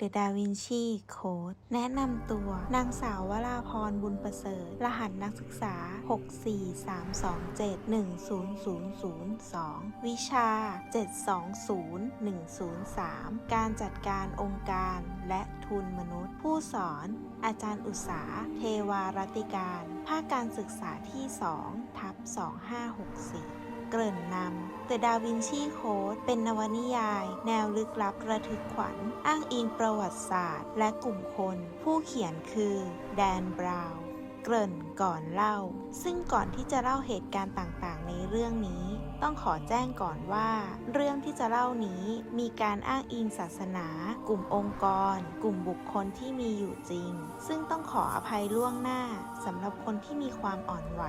รื่อง The Da Vinci Code แนะนำตัวนางสาววราพรบุญประเสริฐ รหัสนักศึกษา 64327100002 วิชา 720103 การจัดการองค์การและทุนมนุษย์ ผู้สอน อาจารย์อุตสาเทวารัติการ ภาคการศึกษาที่ 2 ทับ2564 เกริ่นนำ The Da Vinci Code เป็นนวนิยาย แนวลึกลับระทึกขวัญ อ้างอิงประวัติศาสตร์ และกลุ่มคน ผู้เขียนคือ แดนบราวน์ เกริ่นก่อนเล่า ซึ่งก่อนที่จะเล่าเหตุการณ์ต่างๆ ในเรื่องนี้ ต้องขอแจ้งก่อนว่า เรื่องที่จะเล่านี้มีการอ้างอิงศาสนา กลุ่มองค์กร กลุ่มบุคคลที่มีอยู่จริง ซึ่งต้องขออภัยล่วงหน้าสำหรับคนที่มีความอ่อนไหว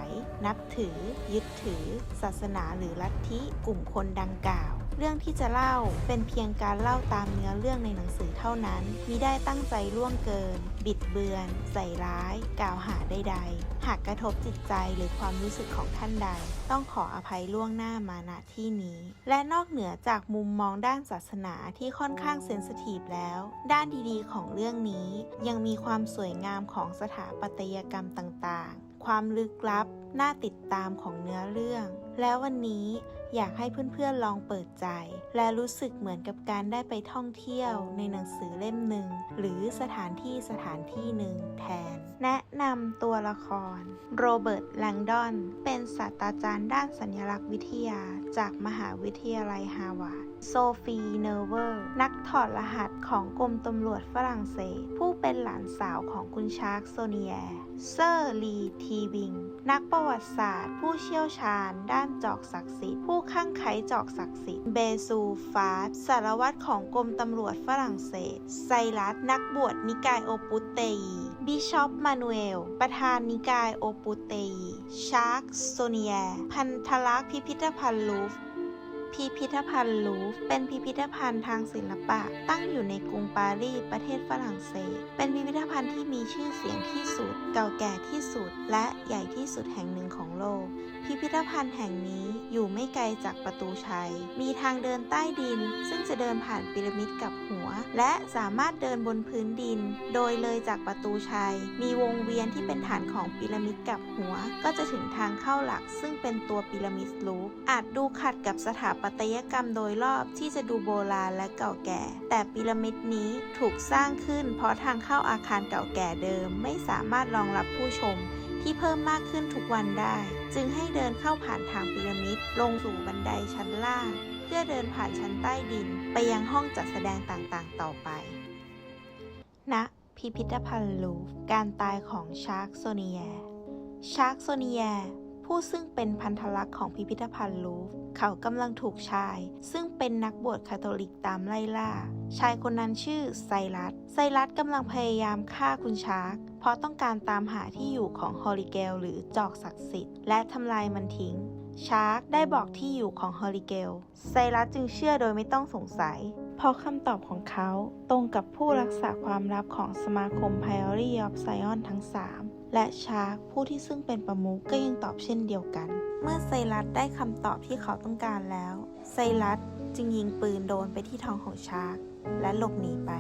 นับถือ ยึดถือ ศาสนาหรือลัทธิกลุ่มคนดังกล่าวเรื่องที่จะเล่าเป็นเพียงการเล่าตามเนื้อเรื่องในหนังสือเท่านั้นมิได้ตั้งใจล่วงเกิน บิดเบือน ใส่ร้าย กล่าวหา ดๆ หากกระทบจิตใจหรือความรู้สึกของท่านใด ต้องขออภัยล่วงหน้ามาณที่นี้ และนอกเหนือจากมุมมองด้านศาสนาที่ค่อนข้างเซนซิทีฟแล้ว ด้านดีๆ ของเรื่องนี้ยังมีความสวยงามของสถาปัตยกรรมต่างๆ ความลึกลับน่าติดตามของเนื้อเรื่อง แล้ววันนี้ อยากให้เพื่อนๆลองเปิดใจ และรู้สึกเหมือนกับการได้ไปท่องเที่ยวในหนังสือเล่มหนึ่ง หรือสถานที่สถานที่หนึ่งแทน แนะนำตัวละคร โรเบิร์ตแลงดอน เป็นศาสตราจารย์ด้านสัญลักษณ์วิทยา จากมหาวิทยาลัยฮาวาดโซฟีเนอร์เวอร์ นักถอดรหัสของกรมตำรวจฝรั่งเศส ผู้เป็นหลานสาวของคุณชาร์กโซเนียเซอร์ลีทีวิง นักประวัติศาสตร์ ผู้เชี่ยวชาญ ด้านจอกศักดิ์สิทธิ์ ผู้ข้างไขจอกศักดิ์สิทธิ์ เบซูฟาสสารวัตรของกรมตำรวจฝรั่งเศส ไซรัส นักบวชนิกายโอปุเตยี บิชอปมานูเอล ประธานนิกายโอปุเตยี ชาร์กโซเนีย พันธลักษ์พิพิธภัณฑ์ลูฟ พิพิธภัณฑ์ลูฟเป็นพิพิธภัณฑ์ทางศิลปะ ตั้งอยู่ในกรุงปารีสประเทศฝรั่งเศส เป็นพิพิธภัณฑ์ที่มีชื่อเสียงที่สุด เก่าแก่ที่สุด และใหญ่ที่สุดแห่งหนึ่งของโลก พิพิธภัณฑ์แห่งนี้อยู่ไม่ไกลจากประตูชัย มีทางเดินใต้ดิน ซึ่งจะเดินผ่านพีระมิดกับหัว และสามารถเดินบนพื้นดิน โดยเลยจากประตูชัย มีวงเวียนที่เป็นฐานของพีระมิดกับหัว ก็จะถึงทางเข้าหลัก ซึ่งเป็นตัวพีระมิดลูฟอาจดูขัดกับสถาปัตยกรรมโดยรอบที่จะดูโบราณและเก่าแก่ แต่พีระมิดนี้ถูกสร้างขึ้น เพราะทางเข้าอาคารเก่าแก่เดิมไม่สามารถรองรับผู้ชม ที่เพิ่มมากขึ้นทุกวันได้ จึงให้เดินเข้าผ่านทางพีระมิดลงสู่บันไดชั้นล่าง เพื่อเดินผ่านชั้นใต้ดิน ไปยังห้องจัดแสดงต่างๆ ต่อไปณพิพิธภัณฑ์ลูฟร์การตายของชาร์กโซเนียชาร์กโซเนีย ผู้ซึ่งเป็นพันธลักษณ์ของพิพิธภัณฑ์ลูฟเขากำลังถูกชาย ซึ่งเป็นนักบวชคาทอลิกตามไล่ล่า ชายคนนั้นชื่อไซรัส ไซรัสกำลังพยายามฆ่าคุณชาร์กเพราะต้องการตามหาที่อยู่ของฮอริเกลหรือจอกศักดิ์สิทธิ์ และทำลายมันทิ้ง ชาร์กได้บอกที่อยู่ของฮอริเกล ไซรัสจึงเชื่อโดยไม่ต้องสงสัยเพราะคำตอบของเขาตรงกับผู้รักษาความลับของสมาคม p i o r y of Zion ทั้ง 3 และชาร์กผู้ที่ซึ่งเป็นประมุขก็ยังตอบเช่นเดียวกัน เมื่อไซรัสได้คำตอบที่เขาต้องการแล้ว ไซรัสจึงยิงปืนโดนไปที่ท้องของชาร์กและหลบหนีไป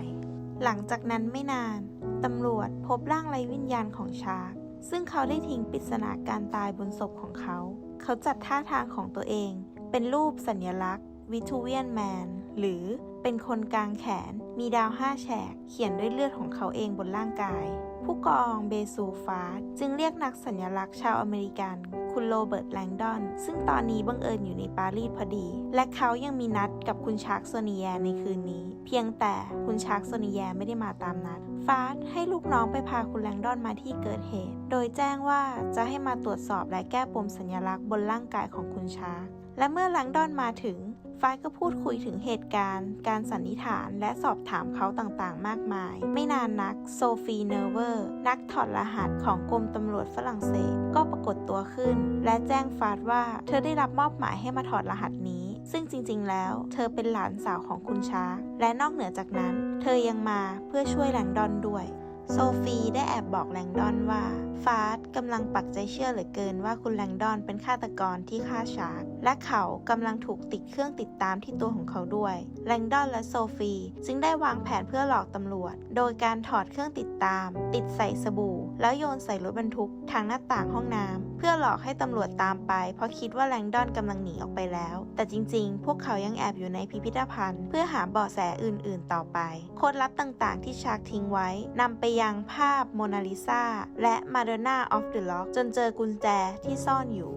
หลังจากนั้นไม่นาน ตำรวจพบร่างไร้วิญญาณของชาร์กซึ่งเขาได้ทิ้งปริศนาการตายบนศพของเขา เขาจัดท่าทางของตัวเอง เป็นรูปสัญลักษณ์วิทูเวียนแมนหรือเป็นคนกลางแขน มีดาวห้าแฉก เขียนด้วยเลือดของเขาเองบนร่างกาย ผู้กองเบซูฟาจึงเรียกนักสัญลักษณ์ชาวอเมริกันคุณโรเบิร์ตแลงดอน ซึ่งตอนนี้บังเอิญอยู่ในปารีสพอดี และเขายังมีนัดกับคุณชาร์กโซเนียในคืนนี้ เพียงแต่คุณชาร์กโซเนียไม่ได้มาตามนัด ฟาสให้ลูกน้องไปพาคุณแลงดอนมาที่เกิดเหตุ โดยแจ้งว่าจะให้มาตรวจสอบและแก้ปมสัญลักษณ์บนร่างกายของคุณชาร์กและเมื่อแลงดอนมาถึง ฟายก็พูดคุยถึงเหตุการณ์ การสันนิษฐานและสอบถามเขาต่างๆ มากมาย ไม่นานนักโซฟีเนอร์เวอร์นักถอดรหัสของกรมตำรวจฝรั่งเศส ก็ปรากฏตัวขึ้น และแจ้งฟาดว่าเธอได้รับมอบหมายให้มาถอดรหัสนี้ ซึ่งจริงๆ แล้ว เธอเป็นหลานสาวของคุณชาร์และนอกเหนือจากนั้น เธอยังมาเพื่อช่วยแลงดอนด้วย โซฟีได้แอบบอกแลงดอนว่า ฟาสกำลังปักใจเชื่อเหลือเกินว่าคุณแลงดอนเป็นฆาตกรที่ฆ่าชาร์กและเขากำลังถูกติดเครื่องติดตามที่ตัวของเขาด้วย แลงดอนและโซฟีจึงได้วางแผนเพื่อหลอกตำรวจ โดยการถอดเครื่องติดตาม ติดใส่สบู่ แล้วโยนใส่รถบรรทุกทางหน้าต่างห้องน้ำ พื่อหลอกให้ตำรวจตามไป เพราะคิดว่าแลงดอนกำลังหนีออกไปแล้ว แต่จริงๆ พวกเขายังแอบอยู่ในพิพิธภัณฑ์ เพื่อหาเบาะแสอื่นๆ ต่อไป โค้ดลับต่างๆ ที่ชาร์กทิ้งไว้นำไปยังภาพโมนาลิซาและมาเดน่าออฟเดอะล็อกจนเจอกุญแจที่ซ่อนอยู่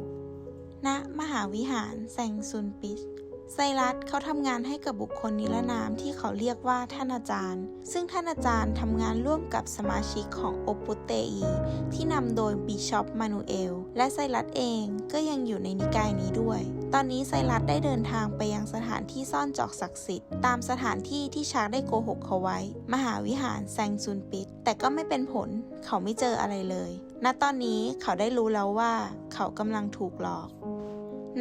ณมหาวิหารแซงซุนปิช ไซรัสเขาทำงานให้กับบุคคลนิรนามที่เขาเรียกว่าท่านอาจารย์ ซึ่งท่านอาจารย์ทำงานร่วมกับสมาชิกของโอปุเตอีที่นำโดยบิชอปมานูเอล และไซรัสเองก็ยังอยู่ในนิกายนี้ด้วย ตอนนี้ไซรัสได้เดินทางไปยังสถานที่ซ่อนจอกศักดิ์สิทธิ์ตามสถานที่ที่ชาร์กได้โกหกเขาไว้ มหาวิหารแซงซุนปิชแต่ก็ไม่เป็นผลเขาไม่เจออะไรเลย ณ ตอนนี้เขาได้รู้แล้วว่าเขากำลังถูกหลอก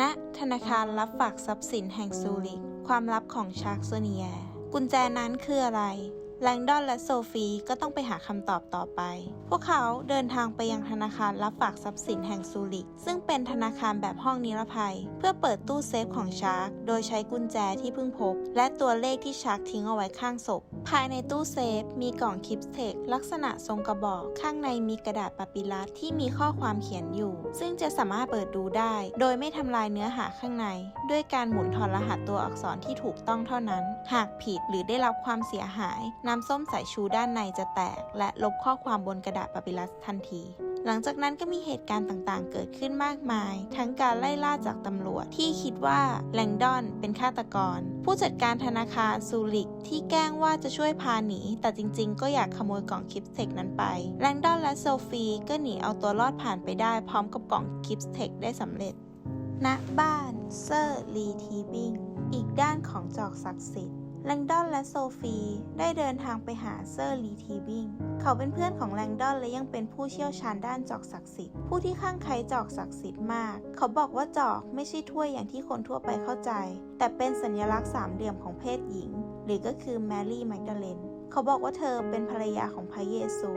ณธนาคารรับฝากทรัพย์สินแห่งซูริก ความลับของชาร์กโซเนีย กุญแจนั้นคืออะไร แลงดอนและโซฟีก็ต้องไปหาคำตอบต่อไป พวกเขาเดินทางไปยังธนาคารรับฝากทรัพย์สินแห่งซูริก ซึ่งเป็นธนาคารแบบห้องนิรภัย เพื่อเปิดตู้เซฟของชาร์กโดยใช้กุญแจที่เพิ่งพบ และตัวเลขที่ชาร์กทิ้งเอาไว้ข้างศพ ภายในตู้เซฟมีกล่องคลิปเทคลักษณะทรงกระบอก ข้างในมีกระดาษปาปิลัสที่มีข้อความเขียนอยู่ ซึ่งจะสามารถเปิดดูได้ โดยไม่ทำลายเนื้อหาข้างใน ด้วยการหมุนถอดรหัสตัวอักษรที่ถูกต้องเท่านั้น หากผิดหรือได้รับความเสียหายน้ำส้มสายชูด้านในจะแตก และลบข้อความบนกระดาษปาปิลัสทันที หลังจากนั้นก็มีเหตุการณ์ต่างๆ เกิดขึ้นมากมาย ทั้งการไล่ล่าจากตำรวจที่คิดว่าแลงดอนเป็นฆาตกร ผู้จัดการธนาคารซูริกที่แกล้งว่าจะช่วยพาหนี แต่จริงๆ ก็อยากขโมยกล่องคลิปเทคนั้นไปแลงดอนและโซฟีก็หนีเอาตัวรอดผ่านไปได้ พร้อมกับกล่องคลิปเทคได้สำเร็จณบ้านเซอร์ลีทีบิงอีกด้านของจอกศักดิ์สิทธิ์ แลงดอนและโซฟีได้เดินทางไปหาเซอร์ลีทีบิง เขาเป็นเพื่อนของแลงดอนและยังเป็นผู้เชี่ยวชาญด้านจอกศักดิ์สิทธิ์ ผู้ที่ข้างใครจอกศักดิ์สิทธิ์มาก เขาบอกว่าจอกไม่ใช่ถ้วยอย่างที่คนทั่วไปเข้าใจ แต่เป็นสัญลักษณ์สามเหลี่ยมของเพศหญิง หรือก็คือแมรี่แมกดาเลน เขาบอกว่าเธอเป็นภรรยาของพระเยซู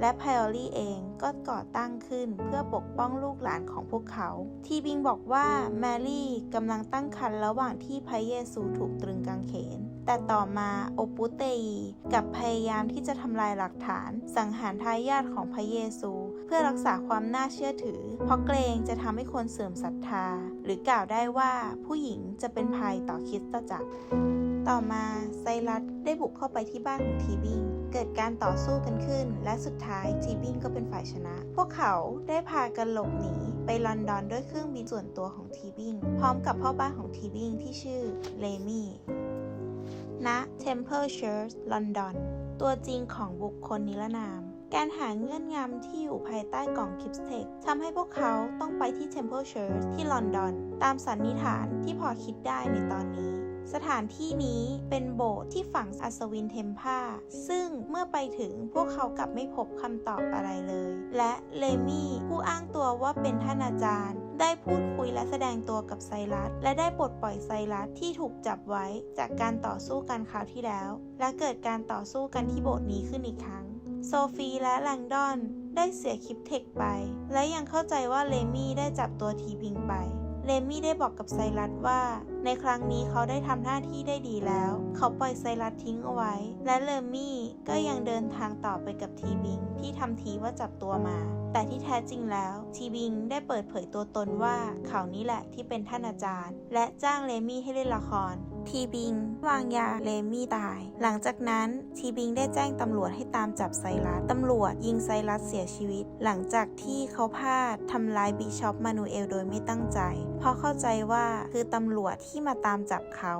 และไพออลี่เองก็ก่อตั้งขึ้นเพื่อปกป้องลูกหลานของพวกเขา ทีบิงบอกว่าแมรี่กำลังตั้งครรภ์ระหว่างที่พระเยซูถูกตรึงกางเขน แต่ต่อมาโอปุเตอีกับพยายามที่จะทำลายหลักฐาน สังหารทายาทของพระเยซู เพื่อรักษาความน่าเชื่อถือ เพราะเกรงจะทำให้คนเสื่อมศรัทธา หรือกล่าวได้ว่าผู้หญิงจะเป็นภัยต่อคริสตจักร ต่อมาไซรัสได้บุกเข้าไปที่บ้านของทีบิงเกิดการต่อสู้กันขึ้น และสุดท้ายทีบิงก็เป็นฝ่ายชนะ พวกเขาได้พากันหลบหนี ไปลอนดอนด้วยเครื่องบินส่วนตัวของทีบิงพร้อมกับพ่อบ้านของทีบิงที่ชื่อเลมี่ ณ Temple Church ลอนดอน ตัวจริงของบุคคลนิรนาม การหาเงื่อนงำที่อยู่ภายใต้กล่องคิปสเทคทำให้พวกเขาต้องไปที่ Temple Church ที่ลอนดอน ตามสันนิษฐานที่พอคิดได้ในตอนนี้สถานที่นี้เป็นโบสถ์ที่ฝังอัศวินเทมพาซึ่งเมื่อไปถึงพวกเขากลับไม่พบคำตอบอะไรเลย และเลมี่ผู้อ้างตัวว่าเป็นท่านอาจารย์ ได้พูดคุยและแสดงตัวกับไซรัส และได้ปลดปล่อยไซรัสที่ถูกจับไว้จากการต่อสู้กันคราวที่แล้ว และเกิดการต่อสู้กันที่โบสถ์นี้ขึ้นอีกครั้ง โซฟีและแลงดอนได้เสียคลิปเทคไป และยังเข้าใจว่าเลมี่ได้จับตัวทีพิงไป เลมี่ได้บอกกับไซรัสว่า ในครั้งนี้เขาได้ทำหน้าที่ได้ดีแล้ว เขาปล่อยไซรัสทิ้งเอาไว้ และเลมี่ก็ยังเดินทางต่อไปกับทีบิงที่ทำทีว่าจับตัวมา แต่ที่แท้จริงแล้วทีบิงได้เปิดเผยตัวตนว่าเขานี่แหละที่เป็นท่านอาจารย์ และจ้างเลมี่ให้เล่นละครทีบิง วางยาเลมี่ตาย หลังจากนั้นทีบิงได้แจ้งตำรวจให้ตามจับไซรัส ตำรวจยิงไซรัสเสียชีวิต หลังจากที่เขาพลาดทำลายบิชอปมานูเอลโดยไม่ตั้งใจ เพราะเข้าใจว่าคือตำรวจที่มาตามจับเขา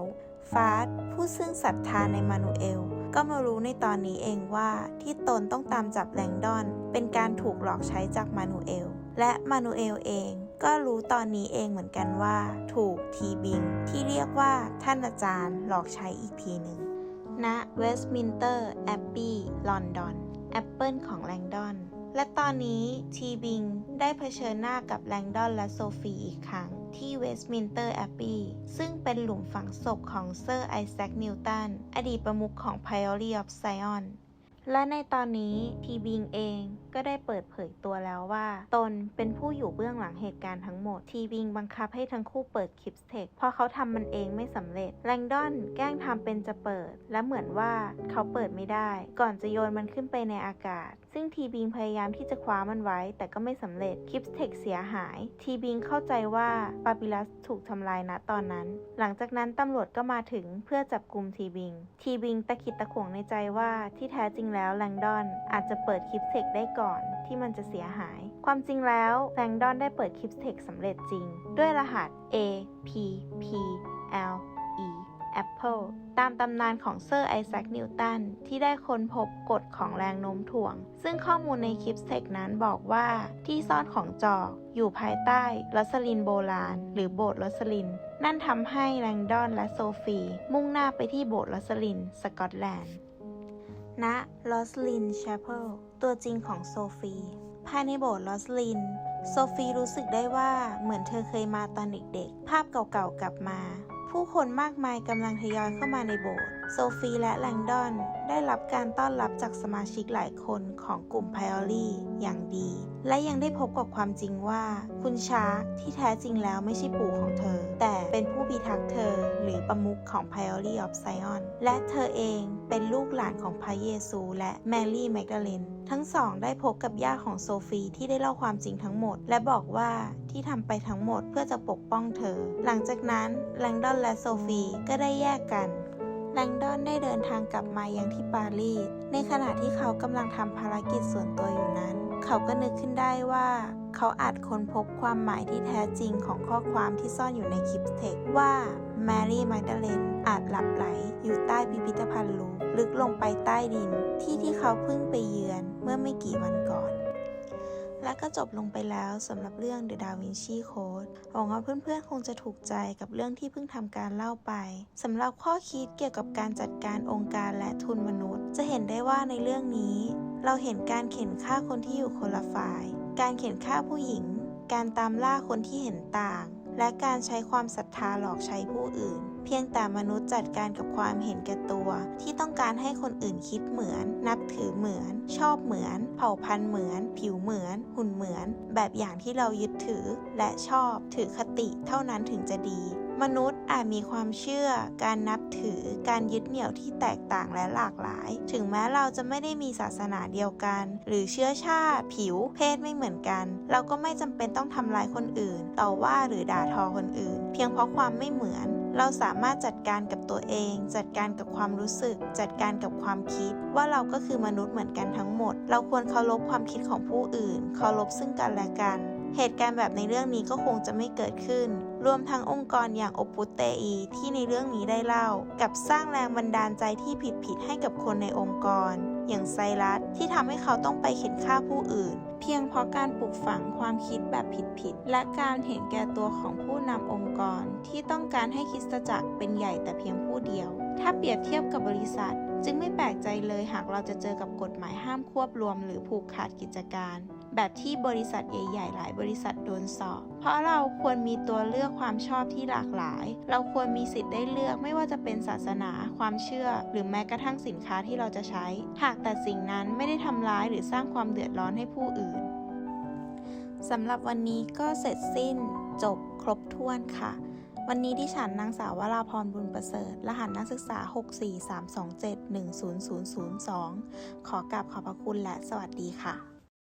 ฟาสผู้ซึ่งศรัทธาในมานูเอล ก็มารู้ในตอนนี้เองว่าที่ตนต้องตามจับแลงดอน เป็นการถูกหลอกใช้จากมานูเอล และมานูเอลเองก็รู้ตอนนี้เองเหมือนกันว่า ถูกทีบิง ที่เรียกว่าท่านอาจารย์หลอกใช้อีกทีหนึ่งณเวสต์มินเตอร์แอบบี้ลอนดอนแอปเปิลของแลงดอนและตอนนี้ทีบิงได้เผชิญหน้ากับแลงดอนและโซฟีอีกครั้ง ที่เวสต์มินเตอร์แอบบี้ซึ่งเป็นหลุมฝังศพของเซอร์ไอแซคนิวตันอดีตประมุขของ Priory of Zion และในตอนนี้ทีบิงเอง ก็ได้เปิดเผยตัวแล้วว่า ตนเป็นผู้อยู่เบื้องหลังเหตุการณ์ทั้งหมด ทีบิงบังคับให้ทั้งคู่เปิดคลิปสเทคเพราะเขาทำมันเองไม่สำเร็จแรงดอนแกล้งทำเป็นจะเปิด และเหมือนว่าเขาเปิดไม่ได้ ก่อนจะโยนมันขึ้นไปในอากาศ ซึ่งทีบิงพยายามที่จะคว้ามันไว้ แต่ก็ไม่สำเร็จคลิปสเทคเสียหาย ทีบิงเข้าใจว่าปาปิลัสถูกทำลายณตอนนั้น หลังจากนั้นตำรวจก็มาถึงเพื่อจับกลุ่มทีบิง ทีบิงตะขิดตะขวงในใจว่าที่แท้จริงแล้วแรงดอนอาจจะเปิดคลิปเทคได้ก่อนที่มันจะเสียหาย ความจริงแล้วแรงดอนได้เปิดคลิปเทคสำเร็จจริง ด้วยรหัส A P P L E Apple ตามตำนานของเซอร์ไอแซคนิวตันที่ได้ค้นพบกฎของแรงโน้มถ่วง ซึ่งข้อมูลในคลิปเทคนั้นบอกว่าที่ซ่อนของจอกอยู่ภายใต้ลอสลินโบราณ หรือโบสถ์ลอสลิน นั่นทำให้แรงดอนและโซฟี มุ่งหน้าไปที่โบสถ์ลอสลิน สกอตแลนด์ ณลอสลินแชเปลตัวจริงของโซฟีภายในโบสถ์ลอสลิน โซฟีรู้สึกได้ว่าเหมือนเธอเคยมาตอนเด็กๆ ภาพเก่าๆกลับมา ผู้คนมากมายกำลังทยอยเข้ามาในโบสถ์ โซฟีและแลงดอนได้รับการต้อนรับจากสมาชิกหลายคนของกลุ่มไพออรี่อย่างดี และยังได้พบกับความจริงว่า คุณชาร์กที่แท้จริงแล้วไม่ใช่ปู่ของเธอ แต่เป็นผู้พิทักษ์เธอ หรือประมุขของ Priory of Zion และเธอเองเป็นลูกหลานของพระเยซู และแมรี่แมกดาเลนทั้งสองได้พบกับย่าของโซฟีที่ได้เล่าความจริงทั้งหมด และบอกว่าที่ทำไปทั้งหมดเพื่อจะปกป้องเธอ หลังจากนั้นแลงดอนและโซฟีก็ได้แยกกัน แลงดอนได้เดินทางกลับมายังที่ปารีส ในขณะที่เขากำลังทำภารกิจส่วนตัวอยู่นั้น เขาก็นึกขึ้นได้ว่าเขาอาจค้นพบความหมายที่แท้จริงของข้อความที่ซ่อนอยู่ในคลิปเทคว่าแมรี่แมกดเลนอาจหลับไหลอยู่ใต้พิพิธภัณฑ์ลูลึกลงไปใต้ดิน ที่ที่เขาเพิ่งไปเยือนเมื่อไม่กี่วันก่อน และก็จบลงไปแล้วสำหรับเรื่อง The Da Vinci Code หวังว่าเพื่อนๆ คงจะถูกใจกับเรื่องที่เพิ่งทำการเล่าไปสำหรับข้อคิดเกี่ยวกับการจัดการองค์การและทุนมนุษย์ จะเห็นได้ว่าในเรื่องนี้ เราเห็นการเข็นฆ่าคนที่อยู่คนละฝ่าย การเข็นฆ่าผู้หญิง การตามล่าคนที่เห็นต่าง และการใช้ความศรัทธาหลอกใช้ผู้อื่น เพียงแต่มนุษย์จัดการกับความเห็นแก่ตัว ที่ต้องการให้คนอื่นคิดเหมือน นับถือเหมือน ชอบเหมือน เผ่าพันธุ์เหมือน ผิวเหมือน หุ่นเหมือน แบบอย่างที่เรายึดถือ และชอบถือคติเท่านั้นถึงจะดีมนุษย์อาจมีความเชื่อ การนับถือ การยึดเหนี่ยวที่แตกต่างและหลากหลาย ถึงแม้เราจะไม่ได้มีศาสนาเดียวกัน หรือเชื้อชาติ ผิว เพศไม่เหมือนกัน เราก็ไม่จำเป็นต้องทำร้ายคนอื่น ต่อว่าหรือด่าทอคนอื่น เพียงเพราะความไม่เหมือน เราสามารถจัดการกับตัวเอง จัดการกับความรู้สึก จัดการกับความคิด ว่าเราก็คือมนุษย์เหมือนกันทั้งหมด เราควรเคารพความคิดของผู้อื่น เคารพซึ่งกันและกัน เหตุการณ์แบบในเรื่องนี้ก็คงจะไม่เกิดขึ้น รวมทั้งองค์กรอย่างโอปุตเตอีที่ในเรื่องนี้ได้เล่า กับสร้างแรงบันดาลใจที่ผิดๆให้กับคนในองค์กร อย่างไซรัสที่ทำให้เขาต้องไปเข็นฆ่าผู้อื่น เพียงเพราะการปลูกฝังความคิดแบบผิดๆและการเห็นแก่ตัวของผู้นำองค์กร ที่ต้องการให้คริสตจักรเป็นใหญ่แต่เพียงผู้เดียว ถ้าเปรียบเทียบกับบริษัท จึงไม่แปลกใจเลยหากเราจะเจอกับกฎหมายห้ามควบรวม หรือผูกขาดกิจการ แบบที่บริษัทใหญ่ๆ หลายบริษัทโดนสอบ เพราะเราควรมีตัวเลือกความชอบที่หลากหลาย เราควรมีสิทธิ์ได้เลือกไม่ว่าจะเป็นศาสนา ความเชื่อ หรือแม้กระทั่งสินค้าที่เราจะใช้ หากแต่สิ่งนั้นไม่ได้ทำร้ายหรือสร้างความเดือดร้อนให้ผู้อื่นสำหรับวันนี้ก็เสร็จสิ้นจบครบถ้วนค่ะ วันนี้ดิฉันนางสาววราพรบุญประเสริฐ รหัสนักศึกษา 64327100002 ขอกราบขอบพระคุณและสวัสดีค่ะ